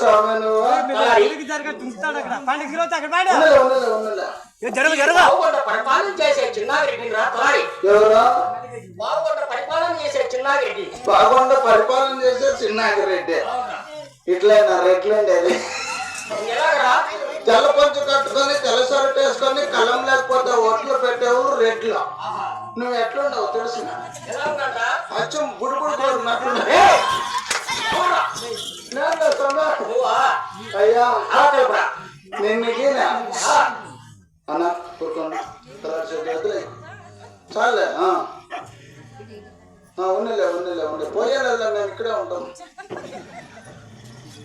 స్వామి నువ్వు ఉన్నలే ఉన్నలే ఉన్నలే జరుగు జరుగు బాగుండ పరిపాలన చేసే రా ఎవరు? బాగుండ పరిపాలన చేసే చిన్నాగిరెడ్డి బాగుండా పరిపాలన చేసే చిన్నాగిరెడ్డి ఇట్లైనా రెడ్లండి అది. ఎలాగరా? తెల్ల పంచు కట్టుకొని తెల్ల వేసుకొని కలం లేకపోతే ఓట్లు పెట్టేవు రెడ్లు. నువ్వు ఎట్లుండవు తెలుసు అచ్చం బుడుబుడు? నువ్వా అయ్యా తెలుపురా నిన్నకినా అన్న కూర్చోండి. చాలే ఉన్నలే ఉన్నలే ఉండే పోయేలా మేము ఇక్కడే ఉంటాం.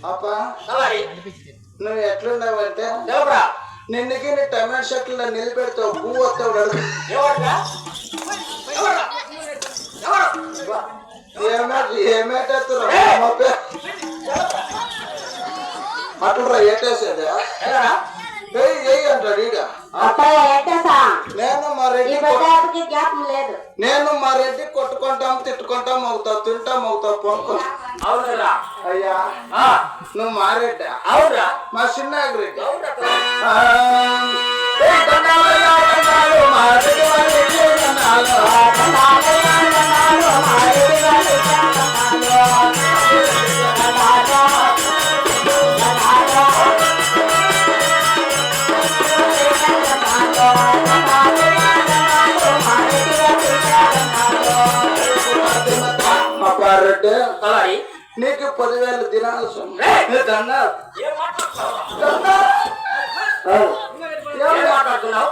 అప్ప నువ్వు ఎట్లున్నావంటే నిన్నకి టమాటో షర్ట్లో నిలబెడతావు పువ్వు వస్తావు అట్లా ఏటేసేది? ఏయ్ ఏయ్ అంటాడు ఈడ. నేను మా రెడ్డి నేను మా రెడ్డి కొట్టుకుంటాం తిట్టుకుంటాం అవుతావు తింటాం అవుతావు పొనుకో. అవునురా. అయ్యా నువ్వు మా రెడ్డా? మా చిన్న రెడ్డి? తలారి? నీకు పదివేలు దినాలు మాట్లాడుతున్నావు?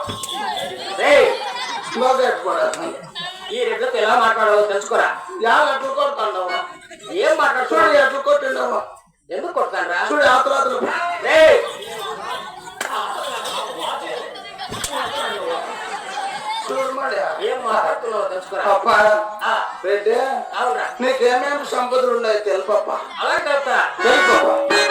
ఈ రెడ్లతో ఎలా తెలుసుకోరా? ఎట్లు ఏం చూడు మాట్లాడుతున్నావు ఎట్లు కొట్టిండవు. ఎందుకు కొడతానరా చూడు ఆతరాతలు. రేయ్ చూడు మరి. ఏం మాట్లాడుతున్నావో తెలుసుకోరా? రెడ్డి నీకేమేమి సంపదలు ఉన్నాయి తెలుపప్ప అలా తెలుపప్ప?